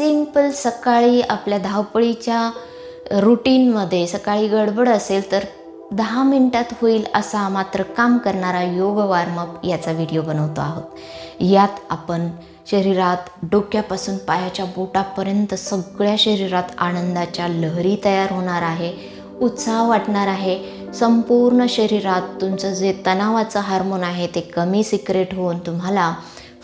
Simple सकाळी आपल्या धावपळीच्या रुटीनमध्ये सकाळी गडबड असेल तर दहा मिनटात होईल असा मात्र काम करणारा योग वॉर्मअप याचा व्हिडिओ बनवतो आहोत. यात आपण शरीरात डोक्यापासून पायाच्या बोटापर्यंत सगळ्या शरीरात आनंदाच्या लहरी तयार होणार आहे उत्साह वाटणार आहे. संपूर्ण शरीरात तुमचं जे तणावाचं हार्मोन आहे ते कमी सिक्रेट होऊन तुम्हाला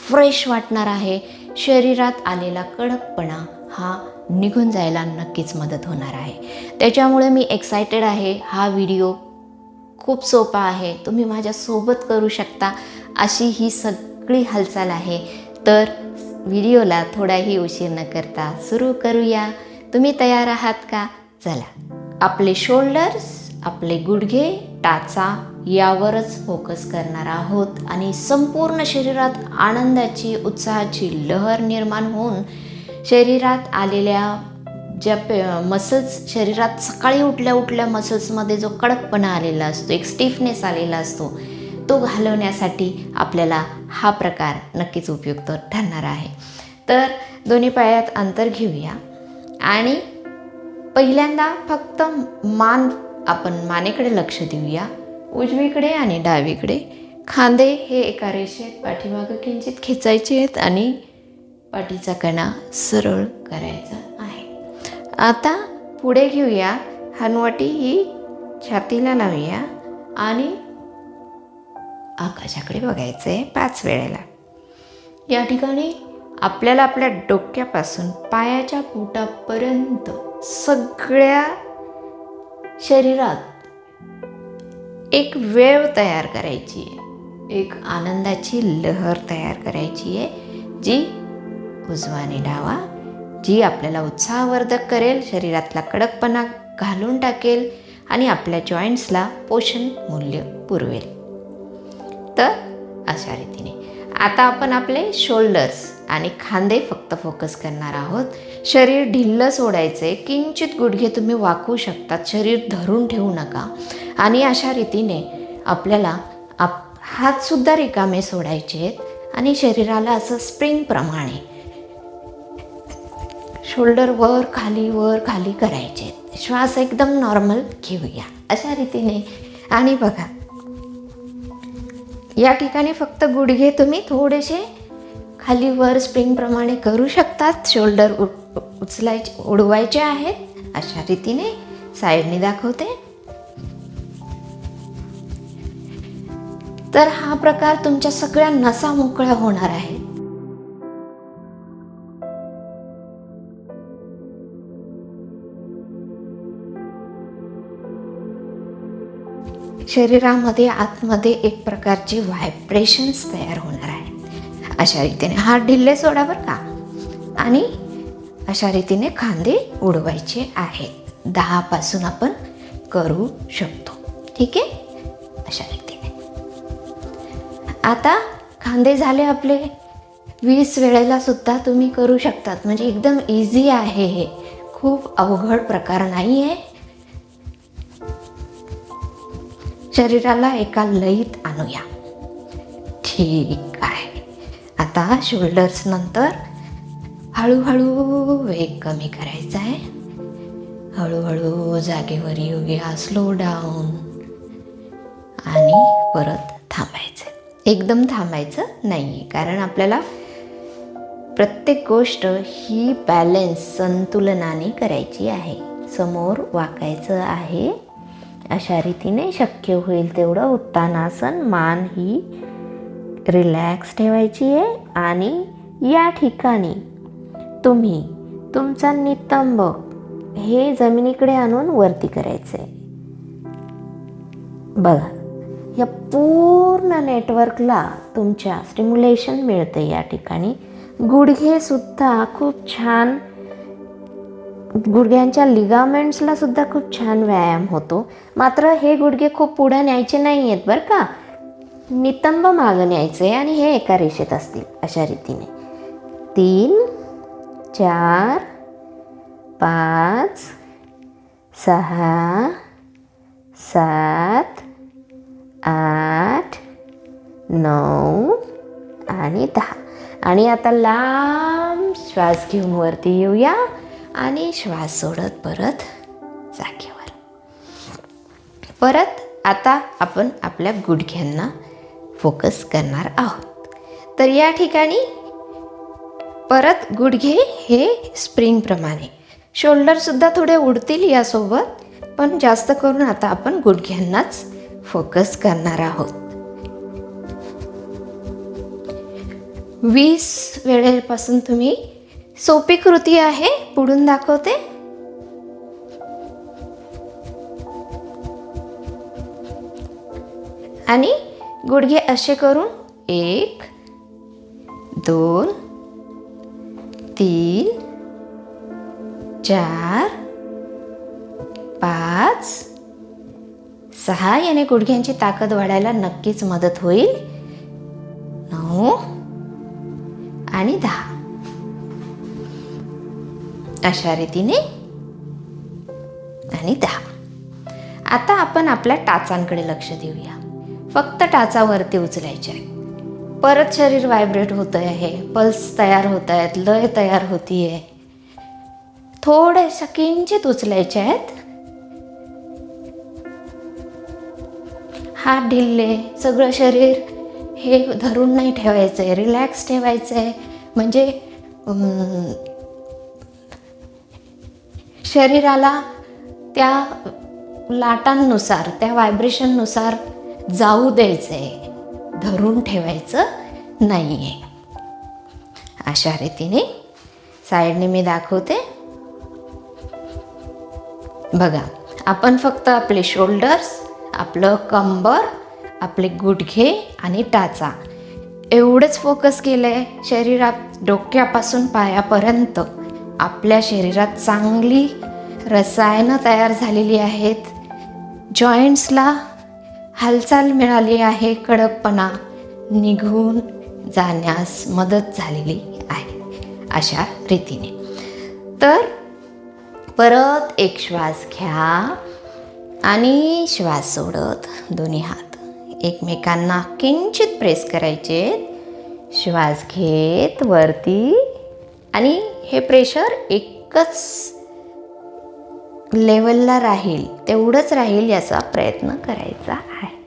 फ्रेश वाटणार आहे. शरीरात आलेला कडकपणा हा निघून जायला नक्कीच मदत होणार आहे. त्याच्यामुळे मी एक्सायटेड आहे. हा व्हिडिओ खूप सोपा आहे. तुम्ही माझ्यासोबत करू शकता अशी ही सगळी हालचाल आहे. तर व्हिडिओला थोडाही उशीर न करता सुरू करूया. तुम्ही तयार आहात का? चला. आपले शोल्डर्स आपले गुडघे टाचा यावरच फोकस करणार आहोत. आणि संपूर्ण शरीरात आनंदाची उत्साहाची लहर निर्माण होऊन शरीरात आलेल्या ज्या पे मसल्स शरीरात सकाळी उठल्या उठल्या मसल्समध्ये जो कडकपणा आलेला असतो एक स्टिफनेस आलेला असतो तो घालवण्यासाठी आपल्याला हा प्रकार नक्कीच उपयुक्त ठरणार आहे. तर दोन्ही पायात अंतर घेऊया. आणि पहिल्यांदा फक्त मान आपण मानेकडे लक्ष देऊया. उजवीकडे आणि डावीकडे. खांदे हे एका रेषेत पाठीमागं किंचित खेचायचे आहेत आणि पाठीचा कणा सरळ करायचा आहे. आता पुढे घेऊया. हनवटी ही छातीला लावूया आणि आकाशाकडे बघायचं आहे पाच वेळेला. या ठिकाणी आपल्याला आपल्या डोक्यापासून पायाच्या पोटापर्यंत सगळ्या शरीरात एक वेव तयार करायची आहे. एक आनंदाची लहर तयार करायची आहे जी उजवाने डावा जी आपल्याला उत्साहवर्धक करेल शरीरातला कडकपणा घालून टाकेल आणि आपल्या जॉईंट्सला पोषण मूल्य पुरवेल. तर अशा रीतीने. आता आपण आपले शोल्डर्स आणि खांदे फक्त फोकस करणार आहोत. शरीर ढिल्लं सोडायचे किंचित गुडघे तुम्ही वाकू शकतात. शरीर धरून ठेवू नका. आणि अशा रीतीने आपल्याला आप हातसुद्धा रिकामे सोडायचे आहेत आणि शरीराला असं स्प्रिंगप्रमाणे शोल्डर वर खाली वर खाली करायचे आहेत. श्वास एकदम नॉर्मल घेऊया. अशा रीतीने. आणि बघा या ठिकाणी फक्त गुडघे तुम्ही थोडेसे खाली वर स्प्रिंगप्रमाणे करू शकतात. शोल्डर उ उचलायचे उडवायचे आहेत. अशा रीतीने साईडने दाखवते. तर हा प्रकार तुमच्या सगळ्या नसा मोकळ्या होणार आहे. शरीरामध्ये आतमध्ये एक प्रकारचे व्हायब्रेशन्स तयार होणार आहे. अशा रीतीने हात ढिल्ले सोडा बरं का? आणि अशा रीतीने खांदे उडवायचे आहेत. दहापासून आपण करू शकतो. ठीक आहे? अशा रीतीने. आता खांदे झाले आपले. वीस वेळेला सुद्धा तुम्ही करू शकतात. म्हणजे एकदम इझी आहे हे. खूप अवघड प्रकार नाही आहे शरीराला एका लयीत आणूया. ठीक आहे. आता शोल्डर्स नंतर हळूहळू वेग कमी करायचा आहे हळूहळू जागेवर येऊया स्लो डाऊन आणि परत एकदम थांबायचं नाही आहे कारण आपल्याला प्रत्येक गोष्ट ही बॅलेन्स संतुलनाने करायची आहे. समोर वाकायचं आहे. अशा रीतीने शक्य होईल तेवढं उत्तानासन मान ही रिलॅक्स ठेवायची आहे. आणि या ठिकाणी तुम्ही तुमचा नितंब हे जमिनीकडे आणून वरती करायचं आहे बघा. या पूर्ण नेटवर्कला तुमच्या स्टिम्युलेशन मिळते या ठिकाणी. गुडघेसुद्धा खूप छान गुडघ्यांच्या लिगामेंट्सला सुद्धा खूप छान व्यायाम होतो. मात्र हे गुडघे खूप पुढे न्यायचे नाही आहेत बरं का. नितंब मागं न्यायचे आणि हे एका रेषेत असतील अशा रीतीने. तीन चार पाच सहा सात आठ नऊ आणि दहा. आणि आता लांब श्वास घेऊन वरती येऊया आणि श्वास सोडत परत जागेवर. परत आता आपण आपल्या गुडघ्यांना फोकस करणार आहोत. तर या ठिकाणी परत गुडघे हे स्प्रिंगप्रमाणे शोल्डरसुद्धा थोडे उडतील यासोबत पण जास्त करून आता आपण गुडघ्यांनाच फोकस करणार आहोत. वीस वेळेपासून तुम्ही सोपी कृती आहे पुढून दाखवते. आणि गुडघे असे करून एक दोन तीन चार पाच सहा याने गुडघ्यांची ताकद वाढायला नक्कीच मदत होईल. नऊ आणि दहा. अशा रीतीने आणि दहा. आता आपण आपल्या टाचांकडे लक्ष देऊया. फक्त टाचावरती उचलायचे आहे. परत शरीर व्हायब्रेट होत आहे पल्स तयार होत आहेत लय तयार होतीये. थोड्याशा किंचित उचलायच्या आहेत. हात ढिल्ले सगळं शरीर हे धरून नाही ठेवायचं आहे रिलॅक्स ठेवायचं आहे म्हणजे शरीराला त्या लाटांनुसार त्या व्हायब्रेशननुसार जाऊ द्यायचं आहे धरून ठेवायचं नाही आहे अशा रीतीने साईडने मी दाखवते. बघा आपण फक्त आपले शोल्डर्स आपलं कंबर आपले गुडघे आणि टाचा. एवढंच फोकस केलं आहे शरीरात डोक्यापासून पायापर्यंत. आपल्या शरीरात चांगली रसायनं तयार झालेली आहेत. जॉईंट्सला हालचाल मिळाली आहे कडकपणा निघून जाण्यास मदत झालेली आहे अशा रीतीने. तर परत एक श्वास घ्या. आणि श्वास सोडत दोन्ही हात. एकमेकांना किंचित प्रेस करायचे. श्वास घेत वरती. आणि हे प्रेशर एकच लेवलला राहील तेवढंच राहील याचा प्रयत्न करायचा आहे.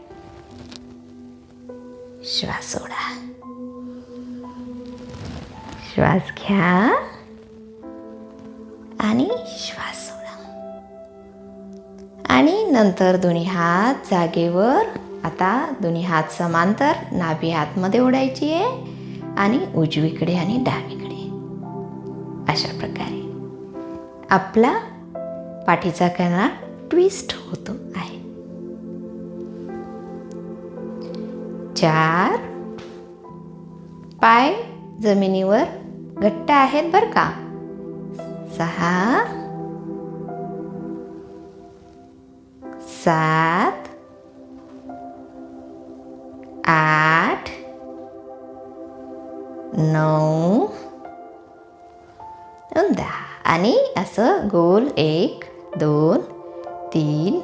श्वास सोडा. श्वास घ्या. आणि श्वास आणि नंतर दोन्ही हात जागेवर. आता दोन्ही हात समांतर नाभी आतमध्ये ओढायची आहे आणि उजवीकडे आणि डावीकडे. अशा प्रकारे. आपला पाठीचा कणा ट्विस्ट होतो आहे. चार. पाय जमिनीवर घट्ट आहेत बरं का? सहा. सात आठ नऊ दहा. आणि असं गोल एक दोन तीन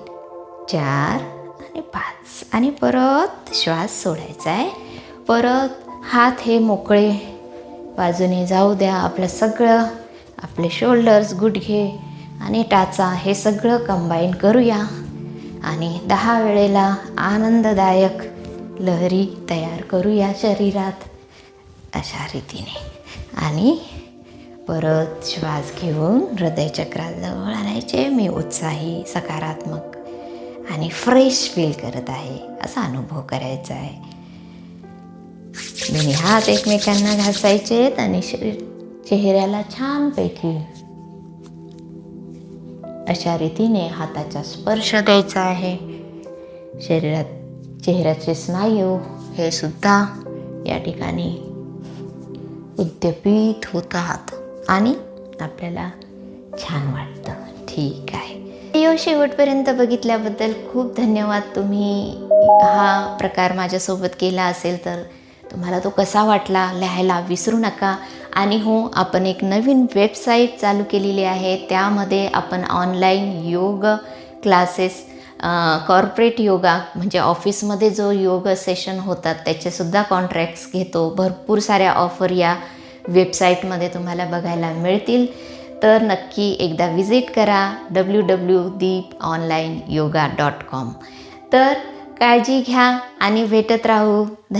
चार आणि पाच. आणि परत श्वास सोडायचा आहे. परत हात हे मोकळे. बाजूने जाऊ द्या आपलं सगळं. आपले शोल्डर्स गुडघे आणि टाचा हे सगळं कंबाईन करूया. आणि दहा वेळेला आनंददायक लहरी तयार करूया शरीरात अशा रीतीने. आणि परत श्वास घेऊन हृदयचक्राजवळ आणायचे. मी उत्साही सकारात्मक आणि फ्रेश फील करत आहे असा अनुभव करायचा आहे. दोन्ही हात एकमेकांना घासायचे आणि शरीर चेहऱ्याला छानपैकी अशा रीतीने हाताचा स्पर्श द्यायचा आहे. शरीरात चेहऱ्याचे स्नायू हे सुद्धा या ठिकाणी उद्यपित होतात आणि आपल्याला छान वाटतं. ठीक आहे. व्हिडिओ शेवटपर्यंत बघितल्याबद्दल खूप धन्यवाद. तुम्ही हा प्रकार माझ्यासोबत केला असेल तर तुम्हाला तो कसा वाटला लिहायला विसरू नका. आणि हो आपण एक नवीन वेबसाईट चालू केलेली आहे. त्यामध्ये आपण ऑनलाईन योग क्लासेस कॉर्पोरेट योगा म्हणजे ऑफिसमध्ये जो योग सेशन होतात त्याचेसुद्धा कॉन्ट्रॅक्ट्स घेतो. भरपूर साऱ्या ऑफर या वेबसाईटमध्ये तुम्हाला बघायला मिळतील. तर नक्की एकदा विजिट करा W W Deep online yoga dot com तर काळजी घ्या आणि भेटत राहू.